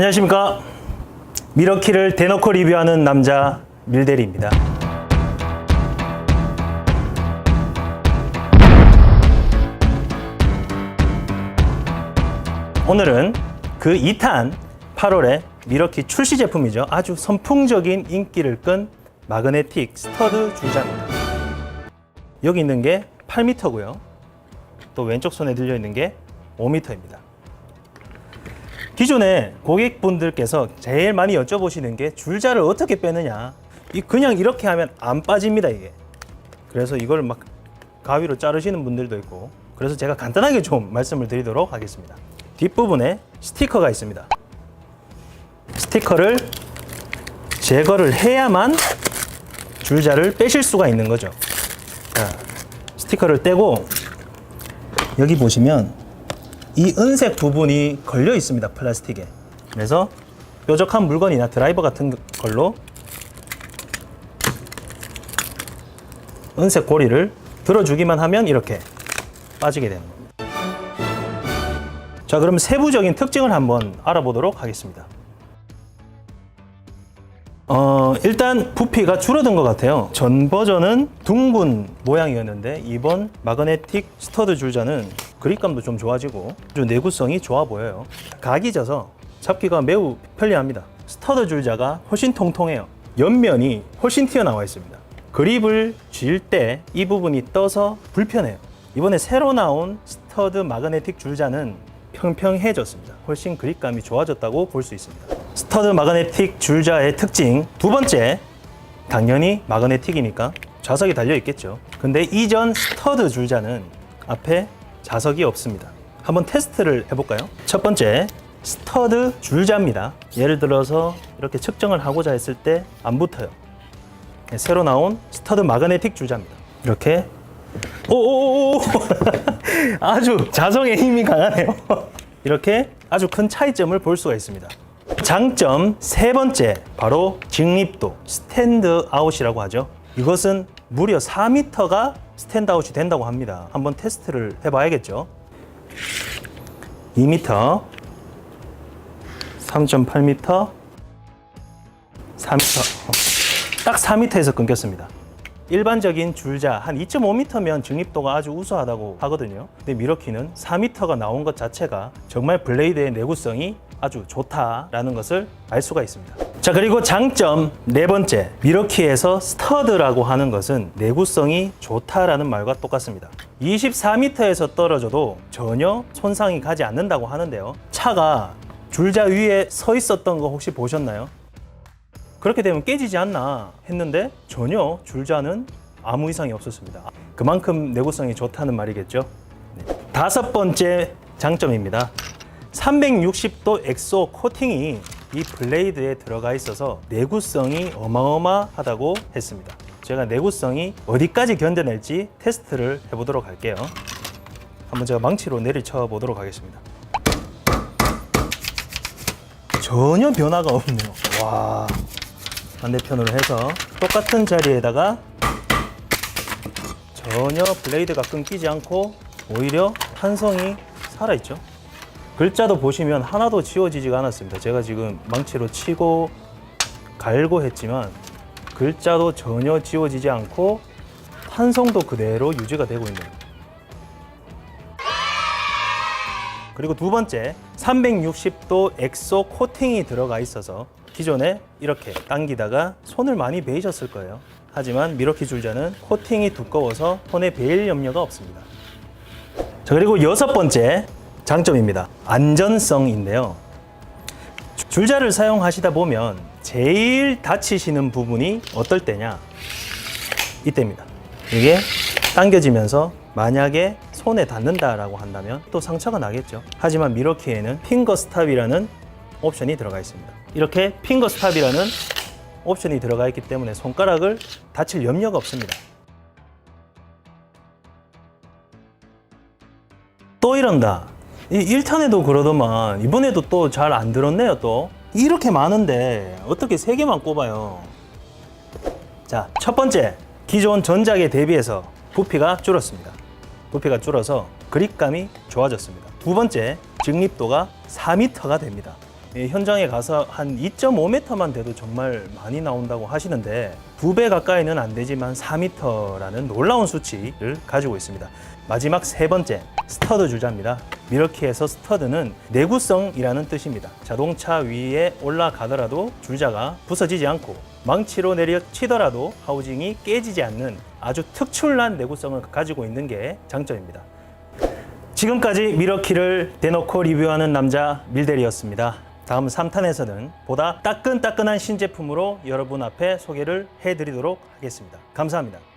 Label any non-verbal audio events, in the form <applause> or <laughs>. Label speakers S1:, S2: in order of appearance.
S1: 안녕하십니까? 미러키를 대놓고 리뷰하는 남자 밀대리입니다. 오늘은 그 2탄 8월에 미러키 출시 제품이죠. 아주 선풍적인 인기를 끈 마그네틱 스터드 줄자입니다. 여기 있는 게 8m고요. 또 왼쪽 손에 들려 있는 게 5m입니다 기존에 고객분들께서 제일 많이 여쭤보시는 게 줄자를 어떻게 빼느냐. 이 그냥 이렇게 하면 안 빠집니다 이게. 그래서 이걸 막 가위로 자르시는 분들도 있고. 그래서 제가 간단하게 좀 말씀을 드리도록 하겠습니다. 뒷부분에 스티커가 있습니다. 스티커를 제거를 해야만 줄자를 빼실 수가 있는 거죠. 자, 스티커를 떼고 여기 보시면 이 은색 부분이 걸려 있습니다 플라스틱에. 그래서 뾰족한 물건이나 드라이버 같은 걸로 은색 고리를 들어주기만 하면 이렇게 빠지게 되는 겁니다. 자 그럼 세부적인 특징을 한번 알아보도록 하겠습니다. 어, 일단 부피가 줄어든 것 같아요. 전 버전은 둥근 모양이었는데 이번 마그네틱 스터드 줄자는 그립감도 좀 좋아지고 아주 내구성이 좋아 보여요. 각이 져서 잡기가 매우 편리합니다. 스터드 줄자가 훨씬 통통해요. 옆면이 훨씬 튀어나와 있습니다. 그립을 쥘 때 이 부분이 떠서 불편해요. 이번에 새로 나온 스터드 마그네틱 줄자는 평평해졌습니다. 훨씬 그립감이 좋아졌다고 볼 수 있습니다. 스터드 마그네틱 줄자의 특징 두 번째 당연히 마그네틱이니까 자석이 달려 있겠죠. 근데 이전 스터드 줄자는 앞에 자석이 없습니다. 한번 테스트를 해볼까요? 첫 번째 스터드 줄자입니다. 예를 들어서 이렇게 측정을 하고자 했을 때 안 붙어요. 네, 새로 나온 스터드 마그네틱 줄자입니다. 이렇게 오오오오 <laughs> 아주 자성의 힘이 강하네요. <laughs> 이렇게 아주 큰 차이점을 볼 수가 있습니다. 장점 세 번째 바로 직립도 스탠드 아웃이라고 하죠. 이것은 무려 4m가 스탠드 아웃이 된다고 합니다. 한번 테스트를 해봐야겠죠. 2m, 3.8m, 4m. 딱 4m에서 끊겼습니다. 일반적인 줄자 한 2.5m면 직립도가 아주 우수하다고 하거든요. 근데 미러키는 4m가 나온 것 자체가 정말 블레이드의 내구성이 아주 좋다라는 것을 알 수가 있습니다. 자, 그리고 장점 네 번째. 미러키에서 스터드라고 하는 것은 내구성이 좋다라는 말과 똑같습니다. 24m에서 떨어져도 전혀 손상이 가지 않는다고 하는데요. 차가 줄자 위에 서 있었던 거 혹시 보셨나요? 그렇게 되면 깨지지 않나 했는데 전혀 줄자는 아무 이상이 없었습니다. 그만큼 내구성이 좋다는 말이겠죠. 네. 다섯 번째 장점입니다. 360도 엑소 코팅이 이 블레이드에 들어가 있어서 내구성이 어마어마하다고 했습니다. 제가 내구성이 어디까지 견뎌낼지 테스트를 해보도록 할게요. 한번 제가 망치로 내리쳐 보도록 하겠습니다. 전혀 변화가 없네요. 와. 반대편으로 해서 똑같은 자리에다가 전혀 블레이드가 끊기지 않고 오히려 탄성이 살아있죠. 글자도 보시면 하나도 지워지지가 않았습니다. 제가 지금 망치로 치고 갈고 했지만 글자도 전혀 지워지지 않고 탄성도 그대로 유지가 되고 있는. 그리고 두 번째 360도 엑소 코팅이 들어가 있어서 기존에 이렇게 당기다가 손을 많이 베이셨을 거예요. 하지만 미러키 줄자는 코팅이 두꺼워서 손에 베일 염려가 없습니다. 자, 그리고 여섯 번째 장점입니다. 안전성인데요. 줄자를 사용하시다 보면 제일 다치시는 부분이 어떨 때냐? 이때입니다. 이게 당겨지면서 만약에 손에 닿는다라고 한다면 또 상처가 나겠죠. 하지만 미러키에는 핑거 스탑이라는 옵션이 들어가 있습니다. 이렇게 핑거 스탑이라는 옵션이 들어가 있기 때문에 손가락을 다칠 염려가 없습니다. 또 이런다. 이 1탄에도 그러더만 이번에도 또 잘 안 들었네요 또. 이렇게 많은데 어떻게 세 개만 꼽아요. 자, 첫 번째. 기존 전작에 대비해서 부피가 줄었습니다. 부피가 줄어서 그립감이 좋아졌습니다. 두 번째, 직립도가 4m가 됩니다. 예, 현장에 가서 한 2.5m만 돼도 정말 많이 나온다고 하시는데 두 배 가까이는 안 되지만 4m라는 놀라운 수치를 가지고 있습니다. 마지막 세 번째 스터드 줄자입니다. 미러키에서 스터드는 내구성이라는 뜻입니다. 자동차 위에 올라가더라도 줄자가 부서지지 않고 망치로 내려 치더라도 하우징이 깨지지 않는 아주 특출난 내구성을 가지고 있는 게 장점입니다. 지금까지 미러키를 대놓고 리뷰하는 남자 밀대리였습니다. 다음 3탄에서는 보다 따끈따끈한 신제품으로 여러분 앞에 소개를 해드리도록 하겠습니다. 감사합니다.